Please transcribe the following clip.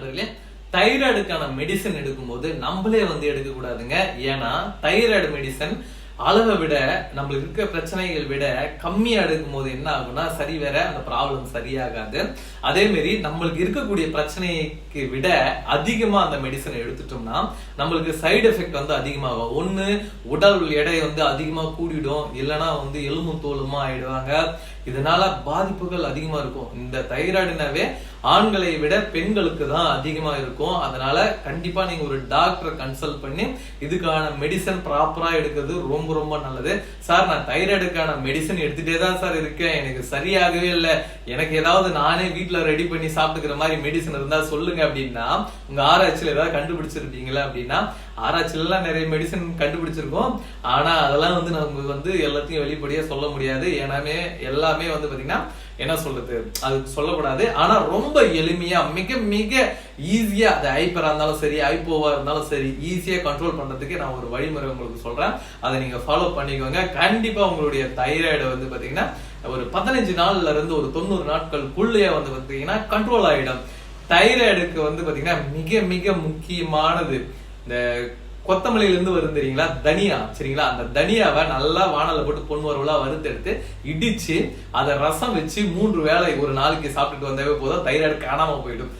நண்பர்களே தைராய்டுக்கான மெடிசன் எடுக்கும்போது நம்மளே வந்து எடுக்கக்கூடாதுங்க. ஏன்னா தைராய்டு மெடிசன் அளவை விட நம்மளுக்கு இருக்க பிரச்சனைகள் விட கம்மியா எடுக்கும் போது என்ன ஆகும்னா சரி வேற அந்த ப்ராப்ளம் சரியாகாது. அதே மாதிரி நம்மளுக்கு இருக்கக்கூடிய பிரச்சனைக்கு விட அதிகமா அந்த மெடிசனை எடுத்துட்டோம்னா நம்மளுக்கு சைடு எஃபெக்ட் வந்து அதிகமாகும். ஒண்ணு உடல் எடை வந்து அதிகமா கூடிடும். இல்லைன்னா வந்து எலும்பும் தோலுமா ஆயிடுவாங்க. இதனால பாதிப்புகள் அதிகமா இருக்கும். இந்த தைராய்டுனாவே ஆண்களை விட பெண்களுக்கு தான் அதிகமா இருக்கும். அதனால கண்டிப்பா நீங்க ஒரு டாக்டரை கன்சல்ட் பண்ணி இதுக்கான மெடிசன் ப்ராப்பரா எடுக்கிறது ரொம்ப ரொம்ப நல்லது. சார் நான் தைராய்டுக்கான மெடிசன் எடுத்துட்டே தான் சார் இருக்கேன். எனக்கு சரியாகவே இல்லை. எனக்கு ஏதாவது நானே வீட்டில் ரெடி பண்ணி சாப்பிட்டுக்கிற மாதிரி மெடிசன் இருந்தால் சொல்லுங்க அப்படின்னா உங்கள் ஆராய்ச்சியில் ஏதாவது கண்டுபிடிச்சிருப்பீங்களா அப்படின்னா ஆராய்ச்சியிலலாம் நிறைய மெடிசன் கண்டுபிடிச்சிருக்கோம். ஆனால் அதெல்லாம் வந்து நம்ம வந்து எல்லாத்தையும் வெளிப்படையாக சொல்ல முடியாது. ஏன்னாமே எல்லாமே வந்து பார்த்தீங்கன்னா என்ன சொல்றது? அது சொல்லக்கூடாது. ஆனால் ரொம்ப எளிமையாக மிக மிக ஈஸியா அது ஹைப்பரா இருந்தாலும் சரி ஐப்போவாக இருந்தாலும் சரி ஈஸியா கண்ட்ரோல் பண்றதுக்கு நான் ஒரு வழிமுறை உங்களுக்கு சொல்றேன். அதை நீங்க ஃபாலோ பண்ணிக்கோங்க. கண்டிப்பா உங்களுடைய தைராய்டு வந்து பாத்தீங்கன்னா ஒரு பதினஞ்சு நாள்ல இருந்து ஒரு தொண்ணூறு நாட்களுக்குள்ளேயே வந்து பாத்தீங்கன்னா கண்ட்ரோல் ஆயிடும். தைராய்டுக்கு வந்து பாத்தீங்கன்னா மிக மிக முக்கியமானது. இந்த கொத்தமல்லியில இருந்து வரும் தெரியுங்களா? தனியா சரிங்களா? அந்த தனியாவை நல்லா வானல போட்டு பொன் வரவலா வறுத்தெடுத்து இடிச்சு அதை ரசம் வச்சு மூன்று வேளை ஒரு நாளைக்கு சாப்பிட்டுட்டு வந்தாவே போதும். தைராய்டு காணாம போயிடும்.